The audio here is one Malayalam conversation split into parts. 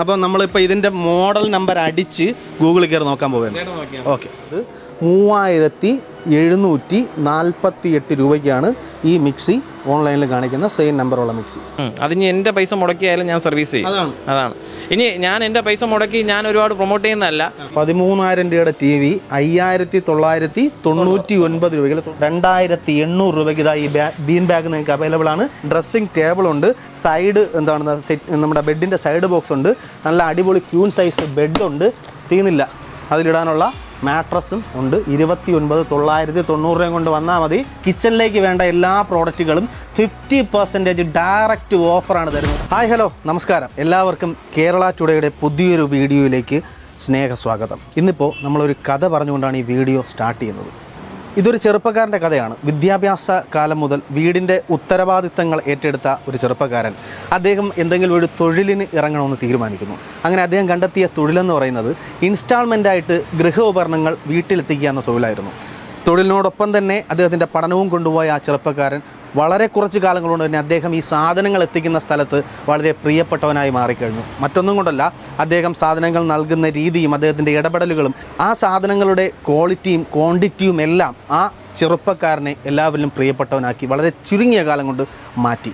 അപ്പോൾ നമ്മളിപ്പോൾ ഇതിന്റെ മോഡൽ നമ്പർ അടിച്ച് ഗൂഗിളിൽ കയറി നോക്കാൻ പോവുകയാണ്. ഓക്കെ. ഇത് മൂവായിരത്തി എഴുന്നൂറ്റി നാൽപ്പത്തി എട്ട് രൂപയ്ക്കാണ് ഈ മിക്സി ഓൺലൈനിൽ കാണിക്കുന്ന സെയിം നമ്പറുള്ള മിക്സി. അതിന് എന്റെ പൈസ മുടക്കിയായാലും ഞാൻ സർവീസ് ചെയ്യും. അതാണ്. അതാണ്. ഇനി ഞാൻ എന്റെ പൈസ മുടക്കി ഞാൻ ഒരുപാട് പ്രൊമോട്ട് ചെയ്യുന്നതല്ല. പതിമൂന്നായിരം രൂപയുടെ ടി വി അയ്യായിരത്തി തൊള്ളായിരത്തി തൊണ്ണൂറ്റി ഒൻപത് രൂപയ്ക്ക് രണ്ടായിരത്തി എണ്ണൂറ് രൂപയ്ക്ക് ഇതാ ഈ ബീൻ ബാഗ് നിങ്ങൾക്ക് അവൈലബിൾ ആണ്. ഡ്രസ്സിംഗ് ടേബിൾ ഉണ്ട്. സൈഡ് എന്താണ് നമ്മുടെ ബെഡിന്റെ സൈഡ് ബോക്സ് ഉണ്ട്. നല്ല അടിപൊളി ക്യൂൺ സൈസ് ബെഡുണ്ട് ഉണ്ട്. തീർന്നില്ല അതിലിടാനുള്ള മാട്രസും ഉണ്ട്. ഇരുപത്തി ഒൻപത് തൊള്ളായിരത്തി തൊണ്ണൂറ് രൂപ കൊണ്ട് വന്നാൽ മതി. കിച്ചണിലേക്ക് വേണ്ട എല്ലാ പ്രോഡക്റ്റുകളും ഫിഫ്റ്റി പെർസെന്റേജ് ഡയറക്റ്റ് ഓഫറാണ് തരുന്നത്. ഹായ് ഹലോ നമസ്കാരം. എല്ലാവർക്കും കേരള ടുഡേയുടെ പുതിയൊരു വീഡിയോയിലേക്ക് സ്നേഹസ്വാഗതം. ഇന്നിപ്പോൾ നമ്മളൊരു കഥ പറഞ്ഞുകൊണ്ടാണ് ഈ വീഡിയോ സ്റ്റാർട്ട് ചെയ്യുന്നത്. ഇതൊരു ചെറുപ്പക്കാരന്റെ കഥയാണ്. വിദ്യാഭ്യാസ കാലം മുതൽ വീടിന്റെ ഉത്തരവാദിത്തങ്ങൾ ഏറ്റെടുത്ത ഒരു ചെറുപ്പക്കാരൻ. അദ്ദേഹം എന്തെങ്കിലും ഒരു തൊഴിലിന് ഇറങ്ങണമെന്ന് തീരുമാനിക്കുന്നു. അങ്ങനെ അദ്ദേഹം കണ്ടെത്തിയ തൊഴിലെന്ന് പറയുന്നത് ഇൻസ്റ്റാൾമെന്റായിട്ട് ഗൃഹോപകരണങ്ങൾ വീട്ടിലെത്തിക്കുക എന്ന തൊഴിലായിരുന്നു. തൊഴിലിനോടൊപ്പം തന്നെ അദ്ദേഹത്തിന്റെ പഠനവും കൊണ്ടുപോയ ആ ചെറുപ്പക്കാരൻ വളരെ കുറച്ച് കാലം കൊണ്ട് തന്നെ അദ്ദേഹം ഈ സാധനങ്ങൾ എത്തിക്കുന്ന സ്ഥലത്ത് വളരെ പ്രിയപ്പെട്ടവനായി മാറിക്കഴിഞ്ഞു. മറ്റൊന്നും കൊണ്ടല്ല അദ്ദേഹം സാധനങ്ങൾ നൽകുന്ന രീതിയും അദ്ദേഹത്തിന്റെ ഇടപെടലുകളും ആ സാധനങ്ങളുടെ ക്വാളിറ്റിയും ക്വാണ്ടിറ്റിയും എല്ലാം ആ ചെറുപ്പക്കാരനെ എല്ലാവരിലും പ്രിയപ്പെട്ടവനാക്കി വളരെ ചുരുങ്ങിയ കാലം കൊണ്ട് മാറ്റി.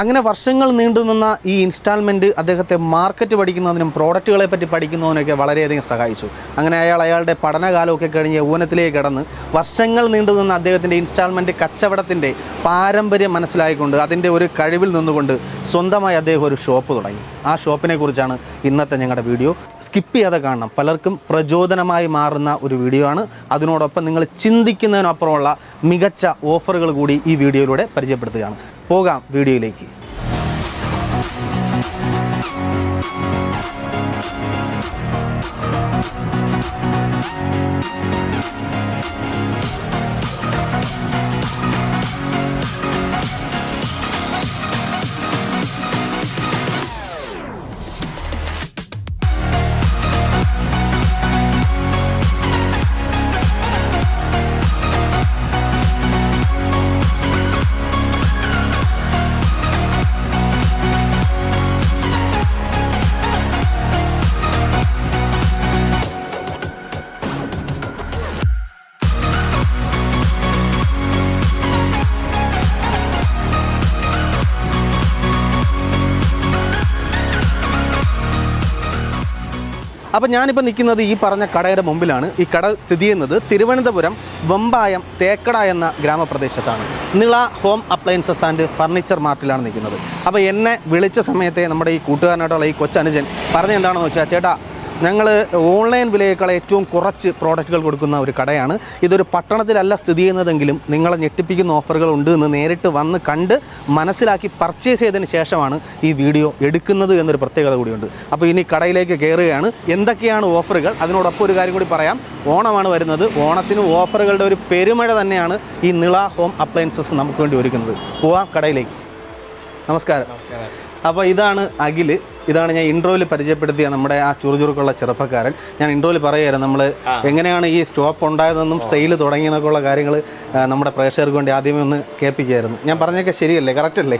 അങ്ങനെ വർഷങ്ങൾ നീണ്ടുനിന്ന ഈ ഇൻസ്റ്റാൾമെന്റ് അദ്ദേഹത്തെ മാർക്കറ്റ് പഠിക്കുന്നതിനും പ്രോഡക്റ്റുകളെ പറ്റി പഠിക്കുന്നതിനൊക്കെ വളരെയധികം സഹായിച്ചു. അങ്ങനെ അയാൾ അയാളുടെ പഠനകാലമൊക്കെ കഴിഞ്ഞ് യൗവനത്തിലേക്ക് കടന്ന് വർഷങ്ങൾ നീണ്ടുനിന്ന അദ്ദേഹത്തിന്റെ ഇൻസ്റ്റാൾമെന്റ് കച്ചവടത്തിന്റെ പാരമ്പര്യം മനസ്സിലായിക്കൊണ്ട് അതിന്റെ ഒരു കഴിവിൽ നിന്നുകൊണ്ട് സ്വന്തമായി അദ്ദേഹം ഒരു ഷോപ്പ് തുടങ്ങി. ആ ഷോപ്പിനെ കുറിച്ചാണ് ഇന്നത്തെ ഞങ്ങളുടെ വീഡിയോ സ്കിപ്പ് ചെയ്യാതെ കാണണം. പലർക്കും പ്രചോദനമായി മാറുന്ന ഒരു വീഡിയോ ആണ്. അതിനോടൊപ്പം നിങ്ങൾ ചിന്തിക്കുന്നതിനപ്പുറമുള്ള മികച്ച ഓഫറുകൾ കൂടി ഈ വീഡിയോയിലൂടെ പരിചയപ്പെടുത്തുകയാണ്. പോകാം വീഡിയോയിലേക്ക്. അപ്പോൾ ഞാനിപ്പോൾ നിൽക്കുന്നത് ഈ പറഞ്ഞ കടയുടെ മുമ്പിലാണ്. ഈ കട സ്ഥിതി ചെയ്യുന്നത് തിരുവനന്തപുരം വമ്പായം തേക്കട എന്ന ഗ്രാമപ്രദേശത്താണ്. Nila home appliances and furniture മാർട്ടിലാണ് നിൽക്കുന്നത്. അപ്പോൾ എന്നെ വിളിച്ച സമയത്തെ നമ്മുടെ ഈ കൂട്ടുകാരനായിട്ടുള്ള ഈ കൊച്ചനുജൻ പറഞ്ഞ എന്താണെന്ന് വെച്ചാൽ ചേട്ടാ ഞങ്ങൾ ഓൺലൈൻ വിലയേക്കാൾ ഏറ്റവും കുറച്ച് പ്രോഡക്റ്റുകൾ കൊടുക്കുന്ന ഒരു കടയാണ്. ഇതൊരു പട്ടണത്തിലല്ല സ്ഥിതി ചെയ്യുന്നതെങ്കിലും നിങ്ങളെ ഞെട്ടിപ്പിക്കുന്ന ഓഫറുകൾ ഉണ്ട് എന്ന് നേരിട്ട് വന്ന് കണ്ട് മനസ്സിലാക്കി പർച്ചേസ് ചെയ്തതിന് ശേഷമാണ് ഈ വീഡിയോ എടുക്കുന്നത് എന്നൊരു പ്രത്യേകത കൂടിയുണ്ട്. അപ്പോൾ ഇനി കടയിലേക്ക് കയറുകയാണ് എന്തൊക്കെയാണ് ഓഫറുകൾ? അതിനോടൊപ്പം ഒരു കാര്യം കൂടി പറയാം. ഓണമാണ് വരുന്നത്. ഓണത്തിന് ഓഫറുകളുടെ ഒരു പെരുമഴ തന്നെയാണ് ഈ നിള ഹോം അപ്ലയൻസസ് നമുക്ക് വേണ്ടി ഒരുക്കുന്നത്. പോവാം കടയിലേക്ക്. നമസ്കാരം. അപ്പോൾ ഇതാണ് അഖിൽ. ഇതാണ് ഞാൻ ഇൻട്രോയിൽ പരിചയപ്പെടുത്തിയ നമ്മുടെ ആ ചുറുചുറുക്കുള്ള ചെറുപ്പക്കാരൻ. ഞാൻ ഇൻട്രോയിൽ പറയുകയായിരുന്നു നമ്മൾ എങ്ങനെയാണ് ഈ സ്റ്റോപ്പ് ഉണ്ടായതെന്നും സെയിൽ തുടങ്ങിയെന്നൊക്കെ ഉള്ള കാര്യങ്ങൾ നമ്മുടെ പ്രേക്ഷകർക്ക് വേണ്ടി ആദ്യമേ ഒന്ന് കേൾപ്പിക്കുകയായിരുന്നു ഞാൻ പറഞ്ഞൊക്കെ ശരിയല്ലേ? കറക്റ്റ് അല്ലേ?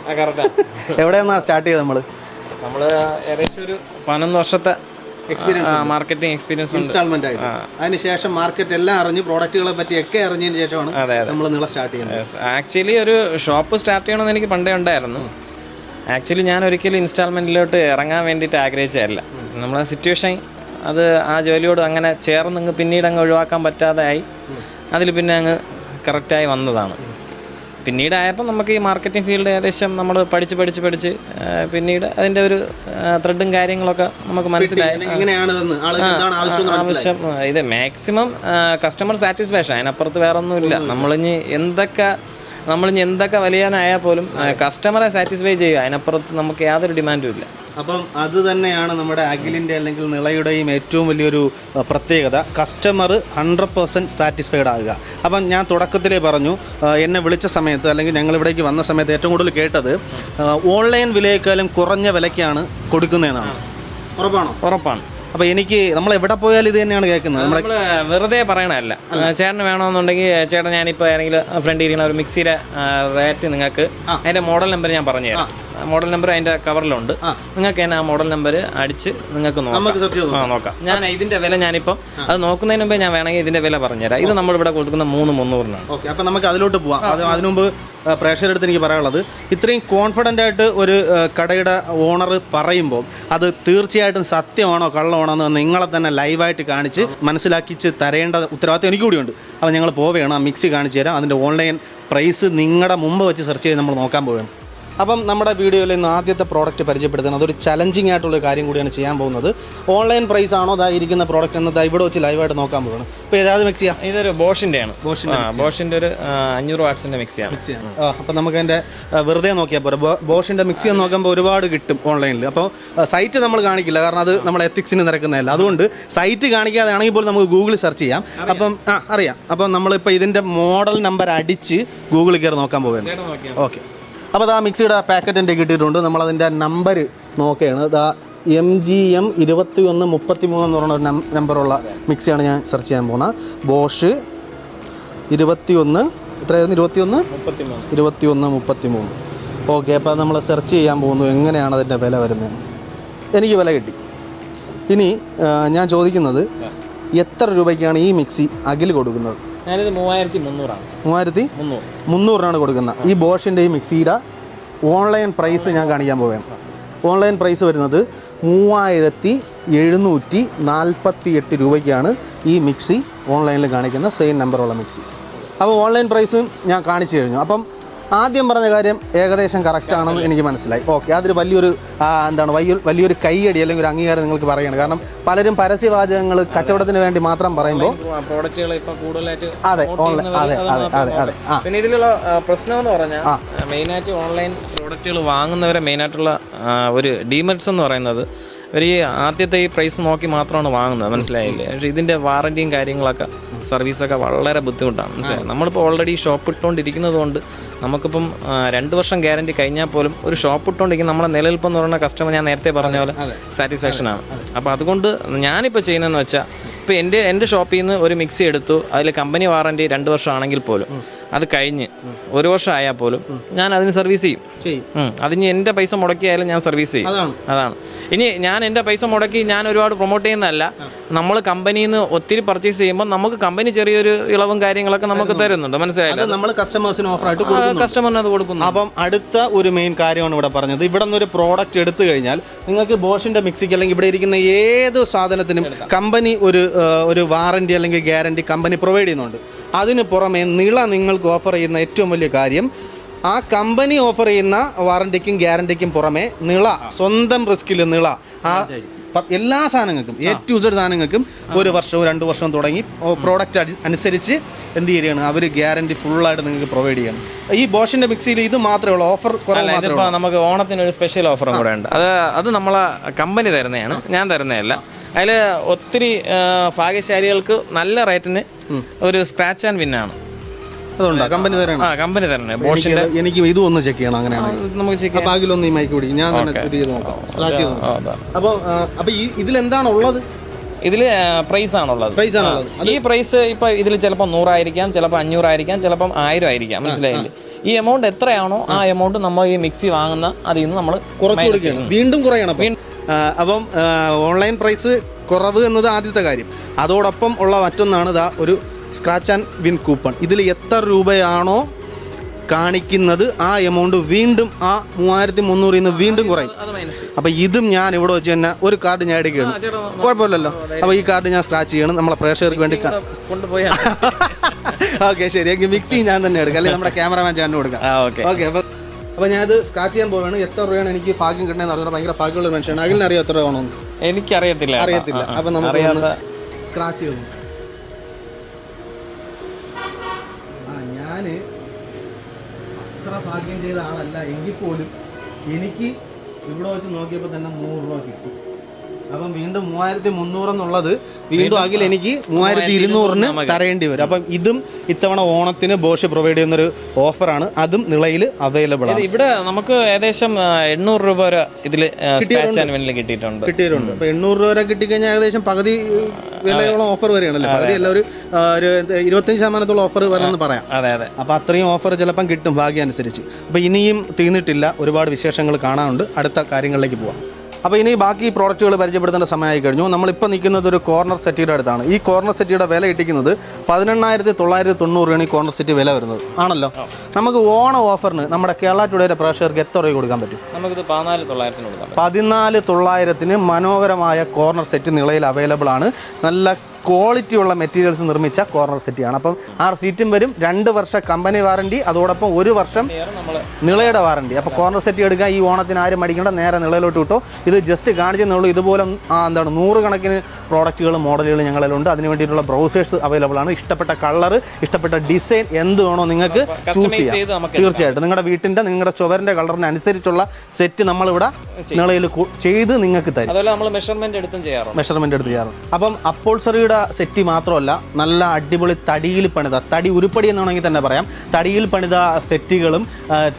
എവിടെ നിന്നാണ് സ്റ്റാർട്ട് ചെയ്തത് നമ്മൾ നമ്മൾ ഏകദേശം ഒരു പതിനൊന്ന് വർഷത്തെ എക്സ്പീരിയൻസ് മാർക്കറ്റിംഗ് എക്സ്പീരിയൻസ് ഇൻസ്റ്റാൾമെന്റ് ആയിട്ട്. അതിനുശേഷം മാർക്കറ്റ് എല്ലാം അറിഞ്ഞ് പ്രോഡക്റ്റുകളെ പറ്റി ഒക്കെ അറിഞ്ഞതിന് ശേഷമാണ് നമ്മൾ നിങ്ങളെ സ്റ്റാർട്ട് ചെയ്യുന്നത്. ആക്ച്വലി ഒരു ഷോപ്പ് സ്റ്റാർട്ട് ചെയ്യണമെന്ന് എനിക്ക് പണ്ടേ ഉണ്ടായിരുന്നു. ആക്ച്വലി ഞാൻ ഒരിക്കലും ഇൻസ്റ്റാൾമെന്റിലോട്ട് ഇറങ്ങാൻ വേണ്ടിയിട്ട് ആഗ്രഹിച്ചതല്ല. നമ്മളെ സിറ്റുവേഷൻ അത് ആ ജോലിയോട് അങ്ങനെ ചേർന്ന് അങ്ങ് പിന്നീട് അങ്ങ് ഒഴിവാക്കാൻ പറ്റാതെ ആയി അതിൽ പിന്നെ അങ്ങ് കറക്റ്റായി വന്നതാണ്. പിന്നീടായപ്പോൾ നമുക്ക് ഈ മാർക്കറ്റിംഗ് ഫീൽഡ് ഏകദേശം നമ്മൾ പഠിച്ച് പഠിച്ച് പഠിച്ച് പിന്നീട് അതിന്റെ ഒരു ത്രെഡും കാര്യങ്ങളൊക്കെ നമുക്ക് മനസ്സിലായി. ആവശ്യം ഇത് മാക്സിമം കസ്റ്റമർ സാറ്റിസ്ഫാക്ഷൻ അതിനപ്പുറത്ത് വേറൊന്നുമില്ല. നമ്മളിനി നമ്മളിഞ്ഞ് എന്തൊക്കെ ഇനി എന്തൊക്കെ വലിയാനായാൽ പോലും കസ്റ്റമറെ സാറ്റിസ്ഫൈ ചെയ്യുക. അതിനപ്പുറത്ത് നമുക്ക് യാതൊരു ഡിമാൻഡും ഇല്ല. അപ്പം അത് തന്നെയാണ് നമ്മുടെ അഖിലിന്റെ അല്ലെങ്കിൽ നിളയുടെയും ഏറ്റവും വലിയൊരു പ്രത്യേകത. കസ്റ്റമർ ഹൺഡ്രഡ് പെർസെന്റ് സാറ്റിസ്ഫൈഡ് ആകുക. അപ്പം ഞാൻ തുടക്കത്തിലേ പറഞ്ഞു എന്നെ വിളിച്ച സമയത്ത് അല്ലെങ്കിൽ ഞങ്ങൾ ഇവിടേക്ക് വന്ന സമയത്ത് ഏറ്റവും കൂടുതൽ കേട്ടത് ഓൺലൈൻ വിലയേക്കാളും കുറഞ്ഞ വിലയ്ക്കാണ് കൊടുക്കുന്നതെന്നാണ്. ഉറപ്പാണോ? ഉറപ്പാണ്. അപ്പോൾ എനിക്ക് നമ്മൾ എവിടെ പോയാലും ഇത് തന്നെയാണ് കേൾക്കുന്നത്. നമ്മൾ വെറുതെ പറയണല്ല ആ, ചേട്ടന് വേണമെന്നുണ്ടെങ്കിൽ ചേട്ടൻ ഞാനിപ്പോൾ ഏതെങ്കിലും ഫ്രണ്ട് ഇരിക്കുന്ന ഒരു മിക്സിയുടെ റേറ്റ് നിങ്ങൾക്ക് അതിന്റെ മോഡൽ നമ്പർ ഞാൻ പറഞ്ഞു തരാം. മോഡൽ നമ്പർ അതിന്റെ കവറിലുണ്ട് നിങ്ങൾക്ക് തന്നെ ആ മോഡൽ നമ്പർ അടിച്ച് നിങ്ങൾക്ക് നോക്കാം. നോക്കാം. ഞാൻ ഇതിന്റെ വില ഞാനിപ്പം അത് നോക്കുന്നതിന് മുമ്പേ ഞാൻ വേണമെങ്കിൽ ഇതിന്റെ വില പറഞ്ഞുതരാം. ഇത് നമ്മൾ ഇവിടെ കൊടുക്കുന്ന മൂന്ന് മുന്നൂറിനാണ്. ഓക്കെ അപ്പൊ നമുക്ക് അതിലോട്ട് പോവാം. അത് അതിനു മുമ്പ് ആ, പ്രേക്ഷകരുടെ എനിക്ക് പറയാനുള്ളത് ഇത്രയും കോൺഫിഡന്റ് ആയിട്ട് ഒരു കടയുടെ ഓണർ പറയുമ്പോൾ അത് തീർച്ചയായിട്ടും സത്യമാണോ കള്ളമാണോ എന്ന് നിങ്ങളെ തന്നെ ലൈവായിട്ട് കാണിച്ച് മനസ്സിലാക്കി തരേണ്ട ഉത്തരവാദിത്വം എനിക്ക് കൂടിയുണ്ട്. അപ്പോൾ ഞങ്ങൾ പോവുകയാണ്. ആ മിക്സി കാണിച്ചു തരാം. അതിന്റെ ഓൺലൈൻ പ്രൈസ് നിങ്ങളുടെ മുമ്പ് വെച്ച് സെർച്ച് ചെയ്ത് നമ്മൾ നോക്കാൻ പോവുകയാണ്. അപ്പം നമ്മുടെ വീഡിയോയിൽ ഇന്ന് ആദ്യത്തെ പ്രോഡക്റ്റ് പരിചയപ്പെടുത്തുന്നത് അതൊരു ചലഞ്ചിങ് ആയിട്ടുള്ള കാര്യം കൂടിയാണ് ചെയ്യാൻ പോകുന്നത്. ഓൺലൈൻ പ്രൈസ് ആണോ? ദാ ഇരിക്കുന്ന പ്രോഡക്റ്റ് എന്ന് ദാ ഇവിടെ വെച്ച് ലൈവായിട്ട് നോക്കാൻ പോകുന്നത് അപ്പോൾ ഏതാത് മിക്സിയാ ഇതൊരു ബോഷിന്റെ ആണ് ബോഷിന്റെ ഒരു അഞ്ഞൂറ് വാട്സിന്റെ മിക്സിയാണ് മിക്സിയാണ് അപ്പോൾ അപ്പം നമുക്ക് അതിന്റെ വെറുതെ നോക്കിയാൽ പോരാ. ബോഷിന്റെ മിക്സി എന്ന് നോക്കുമ്പോൾ ഒരുപാട് കിട്ടും ഓൺലൈനിൽ അപ്പോൾ സൈറ്റ് നമ്മൾ കാണിക്കില്ല. കാരണം അത് നമ്മൾ എത്തിക്സിന് നിരക്കുന്നതല്ല. അതുകൊണ്ട് സൈറ്റ് കാണിക്കാതെ ആണെങ്കിൽ പോലും നമുക്ക് ഗൂഗിളിൽ സെർച്ച് ചെയ്യാം. അപ്പം ആ അറിയാം. അപ്പം നമ്മളിപ്പോൾ ഇതിന്റെ മോഡൽ നമ്പർ അടിച്ച് ഗൂഗിളിൽ കയറി നോക്കാൻ പോവുകയാണ് ഓക്കെ അപ്പോൾ അതാ മിക്സിയുടെ പാക്കറ്റ് എന്റെ കിട്ടിയിട്ടുണ്ട്. നമ്മളതിന്റെ നമ്പർ നോക്കുകയാണ്. അതാ എം ജി എം ഇരുപത്തി ഒന്ന് മുപ്പത്തി മൂന്ന് എന്ന് പറയുന്ന ഒരു നമ്പറുള്ള മിക്സിയാണ് ഞാൻ സെർച്ച് ചെയ്യാൻ പോകുന്നത്. ബോഷ് ഇരുപത്തി ഒന്ന് എത്രയായിരുന്നു? ഇരുപത്തി ഒന്ന് മുപ്പത്തിമൂന്ന്. ഇരുപത്തി ഒന്ന് മുപ്പത്തി മൂന്ന് ഓക്കെ അപ്പോൾ നമ്മൾ സെർച്ച് ചെയ്യാൻ പോകുന്നു. എങ്ങനെയാണ് അതിന്റെ വില വരുന്നത്? എനിക്ക് വില കിട്ടി. ഇനി ഞാൻ ചോദിക്കുന്നത് എത്ര രൂപയ്ക്കാണ് ഈ മിക്സി അകിൽ കൊടുക്കുന്നത്? ഞാനിത് മൂവായിരത്തി മുന്നൂറാണ്. മൂവായിരത്തി മുന്നൂറ്. മുന്നൂറിനാണ് കൊടുക്കുന്നത്. ഈ ബോഷിന്റെ ഈ മിക്സിയുടെ ഓൺലൈൻ പ്രൈസ് ഞാൻ കാണിക്കാൻ പോവുകയാണ്. ഓൺലൈൻ പ്രൈസ് വരുന്നത് മൂവായിരത്തി എഴുന്നൂറ്റി നാൽപ്പത്തി എട്ട് രൂപയ്ക്കാണ് ഈ മിക്സി ഓൺലൈനിൽ കാണിക്കുന്ന സെയിം നമ്പറുള്ള മിക്സി. അപ്പോൾ ഓൺലൈൻ പ്രൈസും ഞാൻ കാണിച്ചു കഴിഞ്ഞു. അപ്പം ആദ്യം പറഞ്ഞ കാര്യം ഏകദേശം കറക്റ്റ് ആണെന്ന് എനിക്ക് മനസ്സിലായി. ഓക്കെ അതൊരു വലിയൊരു എന്താണ് വലിയ വലിയൊരു കൈയടി അല്ലെങ്കിൽ ഒരു അംഗീകാരം നിങ്ങൾക്ക് പറയണം കാരണം പലരും പരസ്യവാചകങ്ങൾ കച്ചവടത്തിന് വേണ്ടി മാത്രം പറയുമ്പോൾ പ്രോഡക്റ്റുകൾ ഇപ്പൊ കൂടുതലായിട്ട് അതെ ഓൺലൈൻ അതെ അതെ അതെ അതെ പിന്നെ ഇതിലുള്ള പ്രശ്നം എന്ന് പറഞ്ഞാൽ മെയിനായിട്ട് ഓൺലൈൻ പ്രോഡക്റ്റുകൾ വാങ്ങുന്നവരെ മെയിനായിട്ടുള്ള ആയിട്ടുള്ള ഒരു ഡിമെറിറ്റ്സ് എന്ന് പറയുന്നത് ഒരു ഈ ആദ്യത്തെ ഈ പ്രൈസ് നോക്കി മാത്രമാണ് വാങ്ങുന്നത്. മനസ്സിലായില്ലേ? പക്ഷേ ഇതിന്റെ വാറന്റിയും കാര്യങ്ങളൊക്കെ സർവീസൊക്കെ വളരെ ബുദ്ധിമുട്ടാണ്. മനസ്സിലായി? നമ്മളിപ്പോൾ ഓൾറെഡി ഷോപ്പ് ഇട്ടുകൊണ്ടിരിക്കുന്നത് കൊണ്ട് നമുക്കിപ്പം രണ്ട് വർഷം ഗ്യാരണ്ടി കഴിഞ്ഞാൽ പോലും ഒരു ഷോപ്പ് ഇട്ടുകൊണ്ടിരിക്കുന്ന നമ്മളെ നിലനിൽപ്പെന്ന് പറയുന്ന കസ്റ്റമർ ഞാൻ നേരത്തെ പറഞ്ഞ പോലെ സാറ്റിസ്ഫാക്ഷൻ ആണ്. അപ്പോൾ അതുകൊണ്ട് ഞാനിപ്പോൾ ചെയ്യുന്നതെന്ന് വെച്ചാൽ ഇപ്പോൾ എന്റെ എന്റെ ഷോപ്പിൽ നിന്ന് ഒരു മിക്സി എടുത്തു. അതിൽ കമ്പനി വാറണ്ടി രണ്ട് വർഷം ആണെങ്കിൽ പോലും. അത് കഴിഞ്ഞ് ഒരു വർഷം ആയാൽ പോലും ഞാൻ അതിന് സർവീസ് ചെയ്യും. അതിന് എന്റെ പൈസ മുടക്കിയായാലും ഞാൻ സർവീസ് ചെയ്യും. അതാണ്. ഇനി ഞാൻ എന്റെ പൈസ മുടക്കി ഞാൻ ഒരുപാട് പ്രൊമോട്ട് ചെയ്യുന്നതല്ല. നമ്മൾ കമ്പനിയിൽ നിന്ന് ഒത്തിരി പർച്ചേസ് ചെയ്യുമ്പോൾ നമുക്ക് കമ്പനി ചെറിയൊരു ഇളവും കാര്യങ്ങളൊക്കെ നമുക്ക് തരുന്നുണ്ട്. മനസ്സിലായില്ല? അത് നമ്മൾ കസ്റ്റമേഴ്സിന് ഓഫറായിട്ട് കസ്റ്റമറിന് അത് കൊടുക്കുന്നു അപ്പം അടുത്ത ഒരു മെയിൻ കാര്യമാണ് ഇവിടെ പറഞ്ഞത്. ഇവിടെ നിന്ന് ഒരു പ്രോഡക്റ്റ് എടുത്തു കഴിഞ്ഞാൽ നിങ്ങൾക്ക് ബോഷിന്റെ മിക്സിക്ക് അല്ലെങ്കിൽ ഇവിടെ ഇരിക്കുന്ന ഏത് സാധനത്തിനും കമ്പനി ഒരു ഒരു വാറന്റി അല്ലെങ്കിൽ ഗ്യാരന്റി കമ്പനി പ്രൊവൈഡ് ചെയ്യുന്നുണ്ട്. അതിന് പുറമെ നിള നിങ്ങൾക്ക് ഓഫർ ചെയ്യുന്ന ഏറ്റവും വലിയ കാര്യം ആ കമ്പനി ഓഫർ ചെയ്യുന്ന വാറണ്ടിക്കും ഗ്യാരണ്ടിക്കും പുറമെ നിള സ്വന്തം റിസ്കിൽ നിള ആ എല്ലാ സാധനങ്ങൾക്കും എ ടു സെഡ് സാധനങ്ങൾക്കും ഒരു വർഷവും രണ്ട് വർഷവും തുടങ്ങി പ്രോഡക്റ്റ് അനുസരിച്ച് എന്ത് ചെയ്യുകയാണ് അവർ ഗ്യാരണ്ടി ഫുള്ളായിട്ട് നിങ്ങൾക്ക് പ്രൊവൈഡ് ചെയ്യണം. ഈ ബോഷിന്റെ മിക്സിയിൽ ഇത് മാത്രമേ ഉള്ളൂ ഓഫർ നമുക്ക് ഓണത്തിന് ഒരു സ്പെഷ്യൽ ഓഫറും കൂടെ ഉണ്ട്. അത് അത് നമ്മളെ കമ്പനി തരുന്നതാണ് ഞാൻ തരുന്നതല്ല. അതിൽ ഒത്തിരി ഭാഗ്യശാലികൾക്ക് നല്ല റേറ്റിന് ഒരു സ്ക്രാച്ച് ആൻഡ് വിന്നാണ് അതുണ്ടോ? കമ്പനി തരണം ആ കമ്പനി തരണേ ബോഷിന്റെ എനിക്ക് ഇതും ഒന്ന് ചെക്ക് ചെയ്യണം അങ്ങനെയാണ്. നമുക്ക് ചെക്ക് അതിലൊന്ന് ഈ മൈക്ക് പിടിക്കും ഞാൻ ഇത് ചെയ്ത് നോക്കാം. സ്ക്രാച്ച് ചെയ്ത് നോക്കാം. അപ്പോൾ അപ്പോൾ ഈ ഇതിലെന്താണ് ഉള്ളത് ഇതിൽ പ്രൈസ് ആണുള്ളത്. പ്രൈസ് ആണുള്ളത്. ഈ പ്രൈസ് ഇപ്പൊ ഇതിൽ ചിലപ്പോൾ നൂറായിരിക്കാം ചിലപ്പോൾ അഞ്ഞൂറായിരിക്കാം ചിലപ്പം ആയിരം ആയിരിക്കാം മനസ്സിലായില്ലേ? ഈ എമൗണ്ട് എത്രയാണോ ആ എമൗണ്ട് നമ്മൾ ഈ മിക്സി വാങ്ങുന്ന അതിൽ നിന്ന് നമ്മൾ കുറച്ച് വീണ്ടും കുറയണം അപ്പം. ഓൺലൈൻ പ്രൈസ് കുറവ് എന്നത് ആദ്യത്തെ കാര്യം. അതോടൊപ്പം ഉള്ള മറ്റൊന്നാണ് ഇതാ ഒരു സ്ക്രാച്ച് ആൻഡ് വിൻ കൂപ്പൺ ഇതിൽ എത്ര രൂപയാണോ കാണിക്കുന്നത് ആ എമൗണ്ട് വീണ്ടും ആ മൂവായിരത്തി മുന്നൂറിൽ നിന്ന് വീണ്ടും കുറയും. അപ്പം ഇതും ഞാൻ ഇവിടെ വെച്ച് തന്നെ ഒരു കാർഡ് ഞാൻ എടുക്കുകയാണ്. കുഴപ്പമില്ലല്ലോ. അപ്പോൾ ഈ കാർഡ് ഞാൻ സ്ക്രാച്ച് ചെയ്യണം. നമ്മളെ പ്രേക്ഷകർക്ക് വേണ്ടി കൊണ്ടുപോയാ ഓക്കെ ശരി. എങ്കിൽ മിക്സി ഞാൻ തന്നെ എടുക്കാം. അല്ലെങ്കിൽ നമ്മുടെ ക്യാമറമാൻ ചാനൽ കൊടുക്കാം. ഓക്കെ ഓക്കെ ഓക്കെ അപ്പോൾ ഞാനത് സ്ക്രാച്ച് ചെയ്യാൻ പോവുകയാണ്. എത്ര രൂപയാണ് എനിക്ക് ഭാഗ്യം കിട്ടണമെന്ന് പറഞ്ഞാൽ ഭയങ്കര ഭാഗ്യമുള്ള മനുഷ്യനാണ്. അറിയാം എത്ര രൂപയാണോ എനിക്കറിയത്തില്ല. കേട്ടോ. അറിയത്തില്ല. അപ്പം നമുക്ക് അറിയാത്ത സ്ക്രാച്ച് ചെയ്തു ആ ഞാൻ അത്ര ഭാഗ്യം ചെയ്ത ആളല്ല. എങ്കിൽ പോലും എനിക്ക് ഇവിടെ വെച്ച് നോക്കിയപ്പോൾ തന്നെ നൂറ് രൂപ കിട്ടി. അപ്പം വീണ്ടും മൂവായിരത്തി മുന്നൂറ് എന്നുള്ളത് വീണ്ടും അഖിൽ എനിക്ക് മൂവായിരത്തി ഇരുന്നൂറിന് തരേണ്ടി വരും. അപ്പം ഇതും ഇത്തവണ ഓണത്തിന് ബോഷ് പ്രൊവൈഡ് ചെയ്യുന്നൊരു ഓഫറാണ്. അതും നിളയിൽ അവൈലബിൾ ആണ്. ഇവിടെ നമുക്ക് ഏകദേശം എണ്ണൂറ് രൂപ വരെ ഇതിൽ കിട്ടിയിട്ടുണ്ട്. കിട്ടിയിട്ടുണ്ട്. അപ്പം എണ്ണൂറ് രൂപ വരെ കിട്ടിക്കഴിഞ്ഞാൽ ഏകദേശം പകുതി വിലയോളം ഓഫർ വരികയാണല്ലോ? പകുതി അല്ല ഒരു ഇരുപത്തഞ്ച് ശതമാനത്തോളം ഓഫർ വരണമെന്ന് പറയാം. അതെ അതെ. അപ്പോൾ അത്രയും ഓഫർ ചിലപ്പം കിട്ടും ഭാഗ്യം അനുസരിച്ച് അപ്പോൾ ഇനിയും തീർന്നിട്ടില്ല. ഒരുപാട് വിശേഷങ്ങൾ കാണാനുണ്ട്. അടുത്ത കാര്യങ്ങളിലേക്ക് പോവാം. അപ്പോൾ ഇനി ബാക്കി പ്രോഡക്റ്റുകൾ പരിചയപ്പെടുത്തേണ്ട സമയമായി കഴിഞ്ഞു. നമ്മളിപ്പോൾ നിൽക്കുന്നത് ഒരു കോർണർ സെറ്റിയുടെ അടുത്താണ്. ഈ കോർണർ സെറ്റിയുടെ വില ഇട്ടിക്കുന്നത് പതിനെണ്ണായിരത്തി തൊള്ളായിരത്തി തൊണ്ണൂറ് രൂപയാണ് ഈ കോർണർ സെറ്റ് വില വരുന്നത്. ആണല്ലോ? നമുക്ക് ഓണ ഓഫറിന് നമ്മുടെ കേരള ടുഡേയുടെ പ്രേക്ഷകർക്ക് എത്ര രൂപ കൊടുക്കാൻ പറ്റും? നമുക്ക് പതിനാല് തൊള്ളായിരത്തിന് പതിനാല് തൊള്ളായിരത്തിന് മനോഹരമായ കോർണർ സെറ്റ് നിളയിൽ അവൈലബിൾ ആണ്. നല്ല ക്വാളിറ്റി ഉള്ള മെറ്റീരിയൽസ് നിർമ്മിച്ച കോർണർ സെറ്റിയാണ് അപ്പം ആ സീറ്റും വരും. രണ്ട് വർഷം കമ്പനി വാറണ്ടി അതോടൊപ്പം ഒരു വർഷം നിളയുടെ വാറണ്ടി അപ്പോൾ കോർണർ സെറ്റ് എടുക്കാൻ ഈ ഓണത്തിന് ആരും മടിക്കേണ്ട നേരെ നിളയിലോട്ട് കിട്ടും ഇത് ജസ്റ്റ് കാണിച്ചെന്നുള്ളൂ. ഇതുപോലെ എന്താണ് നൂറുകണക്കിന് പ്രോഡക്റ്റുകളും മോഡലുകളും ഞങ്ങളിലുണ്ട്. അതിന് വേണ്ടിയിട്ടുള്ള ബ്രൗസേഴ്സ് അവൈലബിൾ ആണ്. ഇഷ്ടപ്പെട്ട കളർ ഇഷ്ടപ്പെട്ട ഡിസൈൻ എന്ത് വേണോ നിങ്ങൾക്ക് ചൂസ് ചെയ്യാം. തീർച്ചയായിട്ടും. നിങ്ങളുടെ വീട്ടിന്റെ നിങ്ങളുടെ ചുവരിന്റെ കളറിന് അനുസരിച്ചുള്ള സെറ്റ് നമ്മളിവിടെ നിളയിൽ ചെയ്ത് നിങ്ങൾക്ക് തരും. അതുപോലെ നമ്മൾ മെഷർമെന്റ് എടുത്തും ചെയ്യാറുണ്ട്. മെഷർമെന്റ് എടുത്ത് ചെയ്യാറ് അപ്പം അപ്പോൾസറിയുടെ സെറ്റ് മാത്രമല്ല നല്ല അടിപൊളി തടിയിൽ പണിത തടി ഉരുപ്പടി എന്ന് വേണമെങ്കിൽ തന്നെ പറയാം. തടിയിൽ പണിത സെറ്റുകളും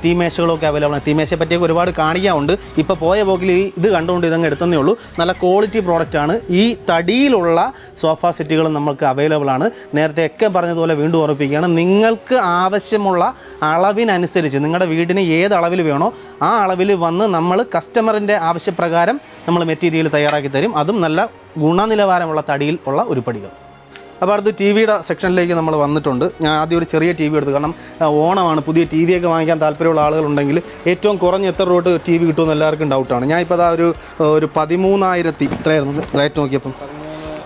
തീമേശകളും ഒക്കെ അവൈലബിൾ ആണ്. തീമേശയെ പറ്റിയൊക്കെ ഒരുപാട് കാണിക്കാറുണ്ട് ഇപ്പോൾ പോയ പോക്കിൽ ഇത് കണ്ടുകൊണ്ട് ഇതങ്ങ് എടുത്തതേ ഉള്ളൂ. നല്ല ക്വാളിറ്റി പ്രോഡക്റ്റ് ആണ്. ഈ തടിയിലുള്ള സോഫ സെറ്റുകളും നമുക്ക് അവൈലബിൾ ആണ്. നേരത്തെ ഒക്കെ പറഞ്ഞതുപോലെ വീണ്ടും ഉറപ്പിക്കുകയാണ് നിങ്ങൾക്ക് ആവശ്യമുള്ള അളവിനനുസരിച്ച് നിങ്ങളുടെ വീടിന് ഏത് അളവിൽ വേണോ ആ അളവിൽ വന്ന് നമ്മൾ കസ്റ്റമറിന്റെ ആവശ്യപ്രകാരം നമ്മൾ മെറ്റീരിയൽ തയ്യാറാക്കി തരും. അതും നല്ല ഗുണനിലവാരമുള്ള തടിയിൽ ഉള്ള ഉരുപ്പടികൾ. അപ്പോൾ അടുത്ത് ടി വിയുടെ സെക്ഷനിലേക്ക് നമ്മൾ വന്നിട്ടുണ്ട്. ഞാൻ ആദ്യം ഒരു ചെറിയ ടി വി എടുത്തു. കാരണം ഓണമാണ്. പുതിയ ടി വി ഒക്കെ വാങ്ങിക്കാൻ താല്പര്യമുള്ള ആളുകളുണ്ടെങ്കിൽ ഏറ്റവും കുറഞ്ഞ എത്ര രൂപ ടി വി കിട്ടുമെന്ന് എല്ലാവർക്കും ഡൗട്ടാണ് ഞാൻ ഇപ്പോൾ അതാ ഒരു ഒരു പതിമൂന്നായിരത്തി ഇത്രയായിരുന്നു. റേറ്റ് നോക്കിയപ്പം.